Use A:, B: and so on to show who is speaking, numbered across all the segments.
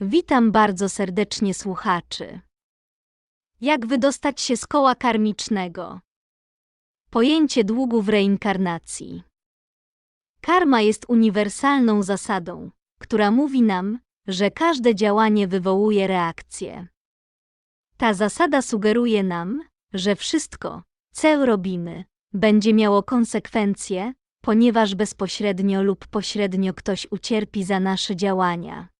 A: Witam bardzo serdecznie słuchaczy. Jak wydostać się z koła karmicznego? Pojęcie długu w reinkarnacji. Karma jest uniwersalną zasadą, która mówi nam, że każde działanie wywołuje reakcję. Ta zasada sugeruje nam, że wszystko, co robimy, będzie miało konsekwencje, ponieważ bezpośrednio lub pośrednio ktoś ucierpi za nasze działania.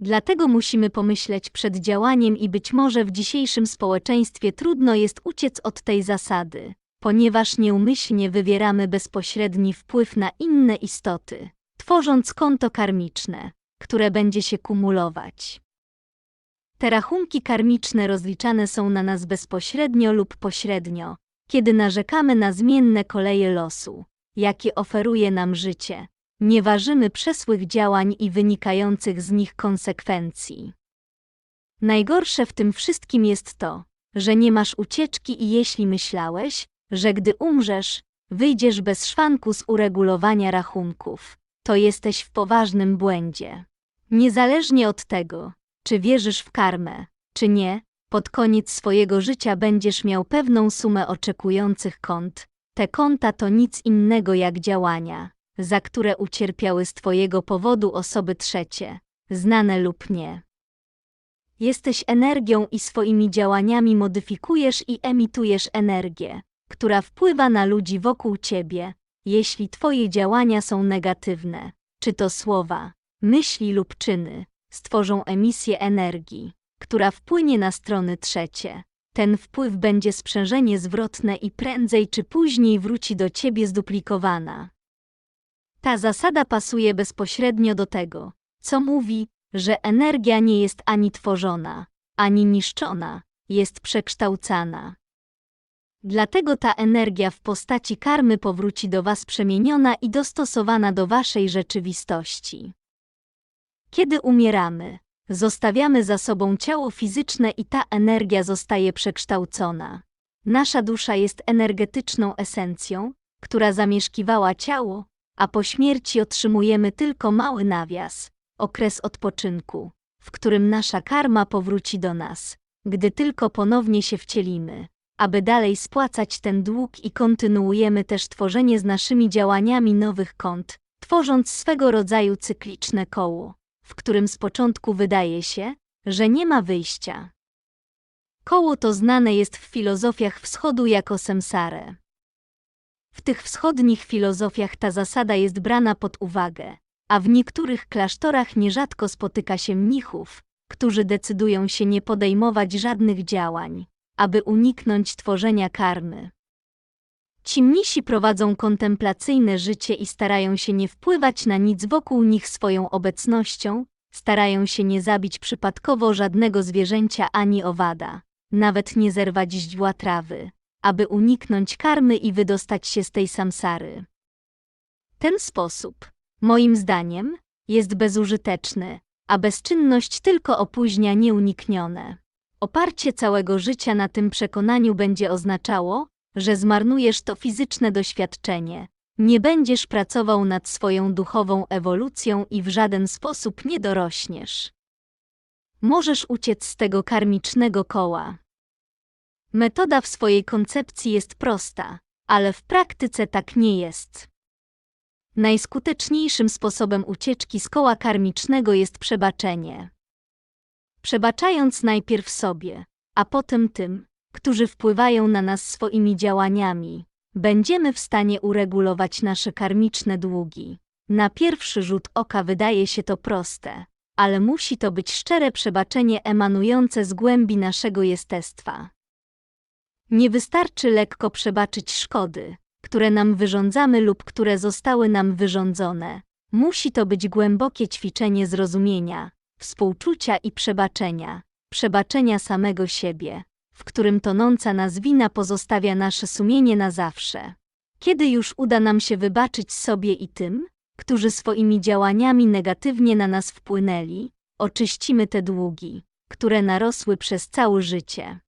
A: Dlatego musimy pomyśleć przed działaniem i być może w dzisiejszym społeczeństwie trudno jest uciec od tej zasady, ponieważ nieumyślnie wywieramy bezpośredni wpływ na inne istoty, tworząc konto karmiczne, które będzie się kumulować. Te rachunki karmiczne rozliczane są na nas bezpośrednio lub pośrednio, kiedy narzekamy na zmienne koleje losu, jakie oferuje nam życie. Nie ważymy przesłych działań i wynikających z nich konsekwencji. Najgorsze w tym wszystkim jest to, że nie masz ucieczki i jeśli myślałeś, że gdy umrzesz, wyjdziesz bez szwanku z uregulowania rachunków, to jesteś w poważnym błędzie. Niezależnie od tego, czy wierzysz w karmę, czy nie, pod koniec swojego życia będziesz miał pewną sumę oczekujących kont. Te konta to nic innego jak działania, za które ucierpiały z Twojego powodu osoby trzecie, znane lub nie. Jesteś energią i swoimi działaniami modyfikujesz i emitujesz energię, która wpływa na ludzi wokół Ciebie, jeśli Twoje działania są negatywne, czy to słowa, myśli lub czyny, stworzą emisję energii, która wpłynie na strony trzecie. Ten wpływ będzie sprzężenie zwrotne i prędzej czy później wróci do Ciebie zduplikowana. Ta zasada pasuje bezpośrednio do tego, co mówi, że energia nie jest ani tworzona, ani niszczona, jest przekształcana. Dlatego ta energia w postaci karmy powróci do Was przemieniona i dostosowana do Waszej rzeczywistości. Kiedy umieramy, zostawiamy za sobą ciało fizyczne i ta energia zostaje przekształcona. Nasza dusza jest energetyczną esencją, która zamieszkiwała ciało, a po śmierci otrzymujemy tylko mały nawias, okres odpoczynku, w którym nasza karma powróci do nas, gdy tylko ponownie się wcielimy, aby dalej spłacać ten dług i kontynuujemy też tworzenie z naszymi działaniami nowych kont, tworząc swego rodzaju cykliczne koło, w którym z początku wydaje się, że nie ma wyjścia. Koło to znane jest w filozofiach wschodu jako semsare. W tych wschodnich filozofiach ta zasada jest brana pod uwagę, a w niektórych klasztorach nierzadko spotyka się mnichów, którzy decydują się nie podejmować żadnych działań, aby uniknąć tworzenia karmy. Ci mnisi prowadzą kontemplacyjne życie i starają się nie wpływać na nic wokół nich swoją obecnością, starają się nie zabić przypadkowo żadnego zwierzęcia ani owada, nawet nie zerwać źdźbła trawy aby uniknąć karmy i wydostać się z tej samsary. Ten sposób, moim zdaniem, jest bezużyteczny, a bezczynność tylko opóźnia nieuniknione. Oparcie całego życia na tym przekonaniu będzie oznaczało, że zmarnujesz to fizyczne doświadczenie, nie będziesz pracował nad swoją duchową ewolucją i w żaden sposób nie dorośniesz. Możesz uciec z tego karmicznego koła. Metoda w swojej koncepcji jest prosta, ale w praktyce tak nie jest. Najskuteczniejszym sposobem ucieczki z koła karmicznego jest przebaczenie. Przebaczając najpierw sobie, a potem tym, którzy wpływają na nas swoimi działaniami, będziemy w stanie uregulować nasze karmiczne długi. Na pierwszy rzut oka wydaje się to proste, ale musi to być szczere przebaczenie emanujące z głębi naszego jestestwa. Nie wystarczy lekko przebaczyć szkody, które nam wyrządzamy lub które zostały nam wyrządzone. Musi to być głębokie ćwiczenie zrozumienia, współczucia i przebaczenia, przebaczenia samego siebie, w którym tonąca nas wina pozostawia nasze sumienie na zawsze. Kiedy już uda nam się wybaczyć sobie i tym, którzy swoimi działaniami negatywnie na nas wpłynęli, oczyścimy te długi, które narosły przez całe życie.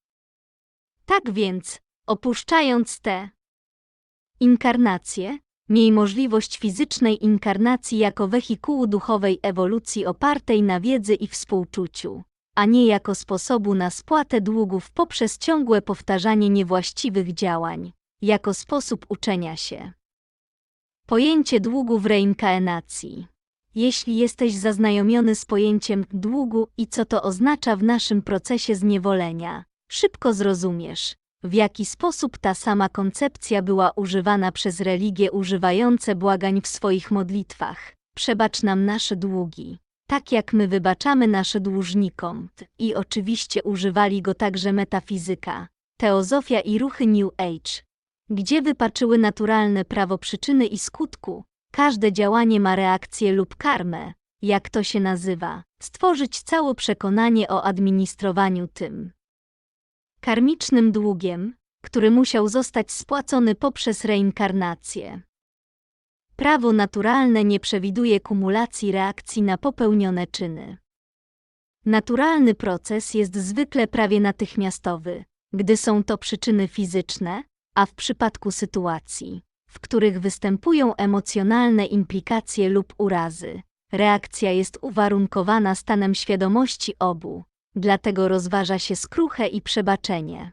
A: Tak więc, opuszczając te inkarnacje, Miej możliwość fizycznej inkarnacji jako wehikułu duchowej ewolucji opartej na wiedzy i współczuciu, a nie jako sposobu na spłatę długów poprzez ciągłe powtarzanie niewłaściwych działań, jako sposób uczenia się. Pojęcie długu w reinkarnacji. Jeśli jesteś zaznajomiony z pojęciem długu i co to oznacza w naszym procesie zniewolenia, szybko zrozumiesz, w jaki sposób ta sama koncepcja była używana przez religie używające błagań w swoich modlitwach. Przebacz nam nasze długi, tak jak my wybaczamy nasze dłużnikom. I oczywiście używali go także metafizyka, teozofia i ruchy New Age, gdzie wypaczyły naturalne prawo przyczyny i skutku. Każde działanie ma reakcję lub karmę, jak to się nazywa, stworzyć całe przekonanie o administrowaniu tym karmicznym długiem, który musiał zostać spłacony poprzez reinkarnację. Prawo naturalne nie przewiduje kumulacji reakcji na popełnione czyny. Naturalny proces jest zwykle prawie natychmiastowy, gdy są to przyczyny fizyczne, a w przypadku sytuacji, w których występują emocjonalne implikacje lub urazy, reakcja jest uwarunkowana stanem świadomości obu, dlatego rozważa się skruchę i przebaczenie.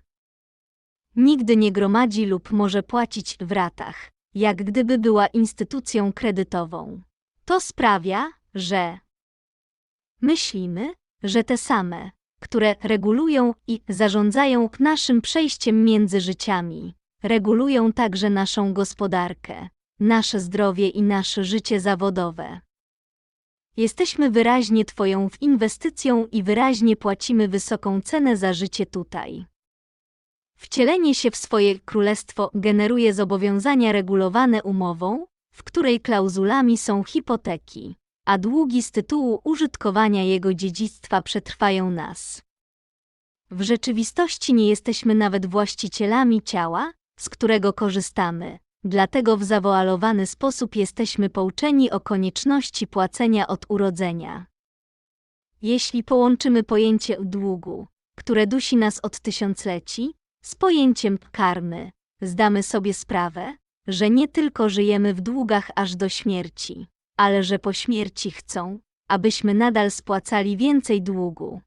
A: Nigdy nie gromadzi lub może płacić w ratach, jak gdyby była instytucją kredytową. To sprawia, że myślimy, że te same, które regulują i zarządzają naszym przejściem między życiami, regulują także naszą gospodarkę, nasze zdrowie i nasze życie zawodowe. Jesteśmy wyraźnie Twoją inwestycją i wyraźnie płacimy wysoką cenę za życie tutaj. Wcielenie się w swoje królestwo generuje zobowiązania regulowane umową, w której klauzulami są hipoteki, a długi z tytułu użytkowania jego dziedzictwa przetrwają nas. W rzeczywistości nie jesteśmy nawet właścicielami ciała, z którego korzystamy, dlatego w zawoalowany sposób jesteśmy pouczeni o konieczności płacenia od urodzenia. Jeśli połączymy pojęcie długu, które dusi nas od tysiącleci, z pojęciem karmy, zdamy sobie sprawę, że nie tylko żyjemy w długach aż do śmierci, ale że po śmierci chcą, abyśmy nadal spłacali więcej długu.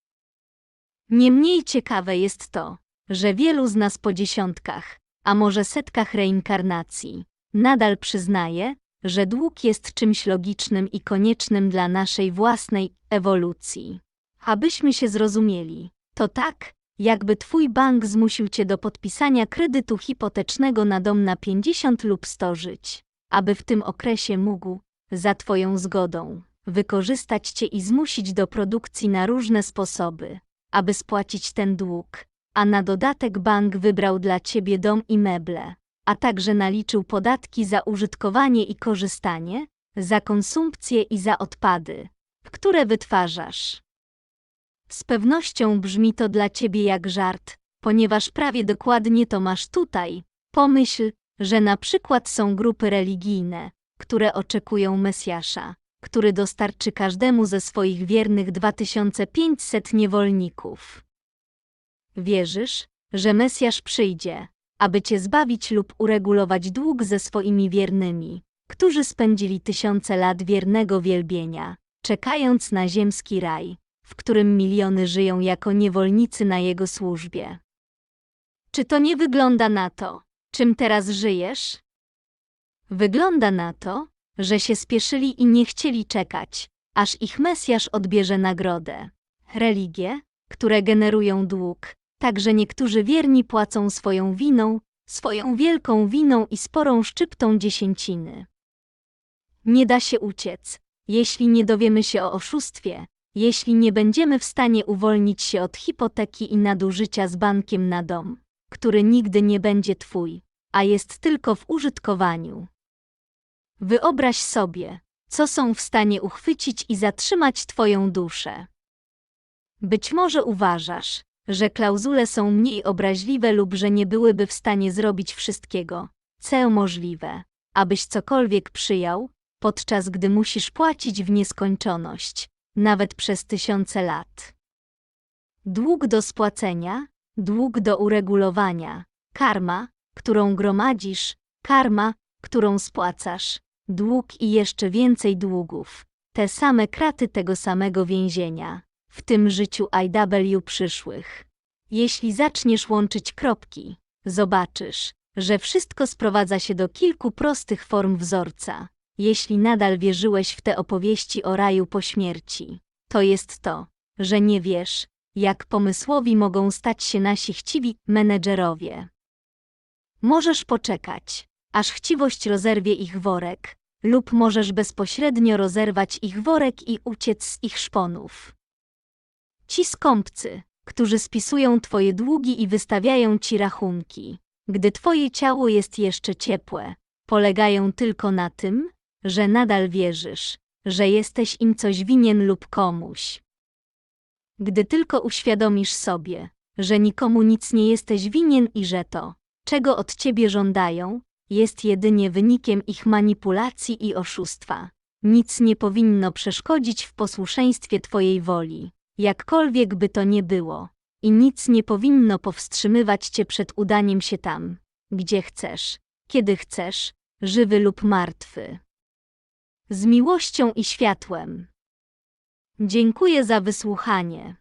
A: Niemniej ciekawe jest to, że wielu z nas po dziesiątkach, a może setkach reinkarnacji, nadal przyznaje, że dług jest czymś logicznym i koniecznym dla naszej własnej ewolucji. Abyśmy się zrozumieli, to tak, jakby twój bank zmusił cię do podpisania kredytu hipotecznego na dom na 50 lub 100 żyć, aby w tym okresie mógł, za twoją zgodą, wykorzystać cię i zmusić do produkcji na różne sposoby, aby spłacić ten dług, a na dodatek bank wybrał dla ciebie dom i meble, a także naliczył podatki za użytkowanie i korzystanie, za konsumpcję i za odpady, które wytwarzasz. Z pewnością brzmi to dla ciebie jak żart, ponieważ prawie dokładnie to masz tutaj. Pomyśl, że na przykład są grupy religijne, które oczekują Mesjasza, który dostarczy każdemu ze swoich wiernych 2500 niewolników. Wierzysz, że Mesjasz przyjdzie, aby cię zbawić lub uregulować dług ze swoimi wiernymi, którzy spędzili tysiące lat wiernego wielbienia, czekając na ziemski raj, w którym miliony żyją jako niewolnicy na jego służbie. Czy to nie wygląda na to, czym teraz żyjesz? Wygląda na to, że się spieszyli i nie chcieli czekać, aż ich Mesjasz odbierze nagrodę. Religie, które generują dług, Także niektórzy wierni płacą swoją winą, swoją wielką winą i sporą szczyptą dziesięciny. Nie da się uciec, jeśli nie dowiemy się o oszustwie, jeśli nie będziemy w stanie uwolnić się od hipoteki i nadużycia z bankiem na dom, który nigdy nie będzie twój, a jest tylko w użytkowaniu. Wyobraź sobie, co są w stanie uchwycić i zatrzymać twoją duszę. Być może uważasz, że klauzule są mniej obraźliwe lub że nie byłyby w stanie zrobić wszystkiego, co możliwe, abyś cokolwiek przyjął, podczas gdy musisz płacić w nieskończoność, nawet przez tysiące lat. Dług do spłacenia, dług do uregulowania, karma, którą gromadzisz, karma, którą spłacasz. Dług i jeszcze więcej długów. Te same kraty tego samego więzienia. W tym życiu IW przyszłych. Jeśli zaczniesz łączyć kropki, zobaczysz, że wszystko sprowadza się do kilku prostych form wzorca. Jeśli nadal wierzyłeś w te opowieści o raju po śmierci, to jest to, że nie wiesz, jak pomysłowi mogą stać się nasi chciwi menedżerowie. Możesz poczekać, aż chciwość rozerwie ich worek, lub możesz bezpośrednio rozerwać ich worek i uciec z ich szponów. Ci skąpcy, którzy spisują twoje długi i wystawiają ci rachunki, gdy twoje ciało jest jeszcze ciepłe, polegają tylko na tym, że nadal wierzysz, że jesteś im coś winien lub komuś. Gdy tylko uświadomisz sobie, że nikomu nic nie jesteś winien i że to, czego od ciebie żądają, jest jedynie wynikiem ich manipulacji i oszustwa. Nic nie powinno przeszkodzić w posłuszeństwie twojej woli, jakkolwiek by to nie było. I nic nie powinno powstrzymywać cię przed udaniem się tam, gdzie chcesz, kiedy chcesz, żywy lub martwy. Z miłością i światłem. Dziękuję za wysłuchanie.